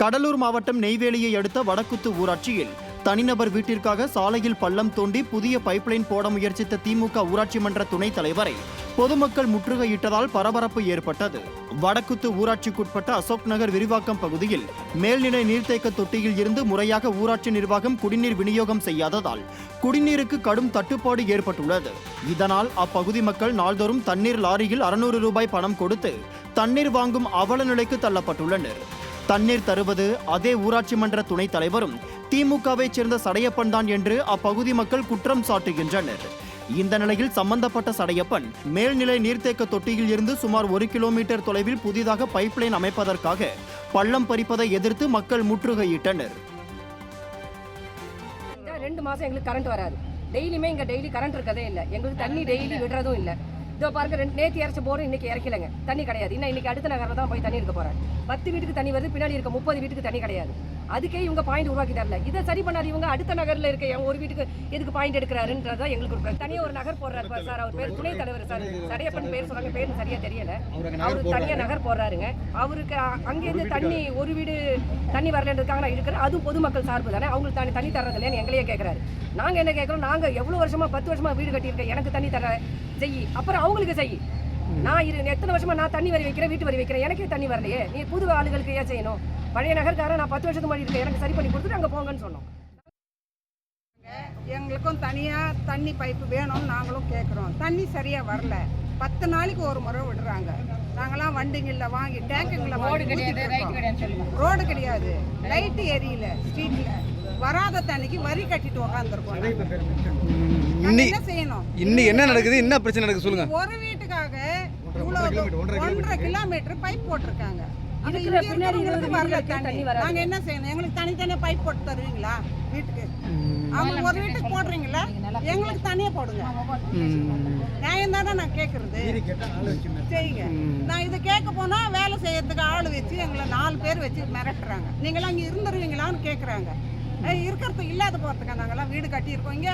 கடலூர் மாவட்டம் நெய்வேலியை அடுத்த வடக்குத்து ஊராட்சியில். தனிநபர் வீட்டிற்காக சாலையில் பள்ளம் தோண்டி புதிய பைப்லைன் போட முயற்சித்த திமுக ஊராட்சி மன்ற துணைத் தலைவரை பொதுமக்கள் முற்றுகையிட்டதால் பரபரப்பு ஏற்பட்டது. வடக்குத்து ஊராட்சிக்குட்பட்ட அசோக் நகர் விரிவாக்கம் பகுதியில் மேல்நிலை நீர்த்தேக்க தொட்டியில் இருந்து முறையாக ஊராட்சி நிர்வாகம் குடிநீர் விநியோகம் செய்யாததால் குடிநீருக்கு கடும் தட்டுப்பாடு ஏற்பட்டுள்ளது. இதனால் அப்பகுதி மக்கள் நாள்தோறும் தண்ணீர் லாரியில் அறுநூறு ரூபாய் பணம் கொடுத்து தண்ணீர் வாங்கும் அவல நிலைக்கு தள்ளப்பட்டுள்ளனர். தண்ணீர் தருவது அதே ஊராட்சி மன்ற துணைத் தலைவரும் திமுகவைச் சேர்ந்த சடையப்பன் தான் என்று அப்பகுதி மக்கள் குற்றம் சாட்டுகின்றனர். இந்த நிலையில் சம்பந்தப்பட்ட சடையப்பன் மேல்நிலை நீர்த்தேக்க தொட்டியில் இருந்து சுமார் ஒரு கிலோமீட்டர் தொலைவில் புதிதாக பைப்லைன் அமைப்பதற்காக பள்ளம் பறிப்பதை எதிர்த்து மக்கள் முற்றுகையிட்டனர். இந்த ரெண்டு மாசம் எங்களுக்கு கரண்ட் வராது. டெய்லியுமே இங்க டெய்லி கரண்ட் இருக்கதே இல்லை. எங்களுக்கு தண்ணி டெய்லி விடுறதும் இல்லை. இதோ பாருங்க ரெண்டு நேற்று இறச்சி போறோம் இன்னைக்கு இறக்கலைங்க. தண்ணி கிடையாது. இன்னும் இன்னைக்கு அடுத்த நகரில் தான் போய் தண்ணி எடுக்க போறேன் பத்து வீட்டுக்கு தண்ணி வருது பின்னாடி இருக்க முப்பது வீட்டுக்கு தண்ணி கிடையாது. அதுக்கே இவங்க பாயிண்ட் உருவாக்கி தரல. இதை சரி பண்ணாது இவங்க அடுத்த நகர்ல இருக்க ஒரு வீட்டுக்கு எதுக்கு பாயிண்ட் எடுக்கிறாருன்றதா எங்களுக்கு ஒரு பிரச்சனை. தனியா ஒரு நகர் போடுறாரு பாரு சார். அவர் பேர் துணைத் தலைவர் சார். சடையப்பன் பேர் சொல்றாங்க பேர் சரியா தெரியல. அவர் தனியா நகர் போடுறாருங்க. அவருக்கு அங்கேருந்து தண்ணி ஒரு வீடு தண்ணி வரலன்றதுக்காக நான் இருக்கிறேன். அதுவும் பொதுமக்கள் சார்பு தானே. அவங்களுக்கு தண்ணி தண்ணி தர்றது இல்லையான்னு எங்களையே கேட்குறாரு நாங்கள் என்ன கேட்குறோம் நாங்கள் எவ்வளோ வருஷமா பத்து வருஷமா வீடு கட்டியிருக்கேன் எனக்கு தண்ணி தர செய் அப்புறம் அவங்களுக்கு செய் நான் இரு எத்தனை வருஷமா நான் தண்ணி வரி வைக்கிறேன் வீட்டு வரி வைக்கிறேன். எனக்கே தண்ணி வரலையே. நீ புது ஆளுகளுக்கு ஏன் செய்யணும்? பழைய நகர்காரன் நான் பத்து வருஷத்துக்கு முன்னாடி இருக்கேன். எனக்கு சரி பண்ணி கொடுத்துட்டு அங்கே போங்கன்னு சொன்னோம். எங்களுக்கும் தனியாக தண்ணி பைப்பு வேணும்னு நாங்களும் கேட்குறோம் தண்ணி சரியாக வரல. பத்து நாளைக்கு ஒரு முறை விடுறாங்க. நாங்களாம் வண்டிங்களில் வாங்கி டேங்குங்களில் ரோடு கிடையாது லைட்டு எரியல ஸ்ட்ரீட்ல வராத தண்ணிக்கு வரி கட்டிட்டு உக்காந்துருக்கோம். நாங்க என்ன செய்யணும்? இன்னைக்கு என்ன நடக்குது? என்ன பிரச்சனை நடக்குது சொல்லுங்க. ஒரு வீட்டுக்காக இவ்வளவு ஒன்றரை கிலோமீட்டர் பைப் போட்டிருக்காங்க. நாங்க என்ன செய்யணும்? எங்களுக்கு தனித்தனியா பைப் போட்டு தருவீங்களா வீட்டுக்கு? அவங்க ஒரு வீட்டுக்கு போடுறீங்களா? எங்களுக்கு தனியா போடுங்க. நியாயம் தானே நான் கேட்கறது செய்யுங்க நான் இதை கேட்க போனா வேலை செய்யறதுக்கு ஆள் வச்சு எங்களை நாலு பேர் வச்சு மிரட்டுறாங்க. நீங்களாம் இங்க இருந்துருவீங்களான்னு கேட்குறாங்க இருக்கிறது இல்லாத போகிறதுக்கா நாங்கெல்லாம் வீடு கட்டியிருக்கோம் இங்க?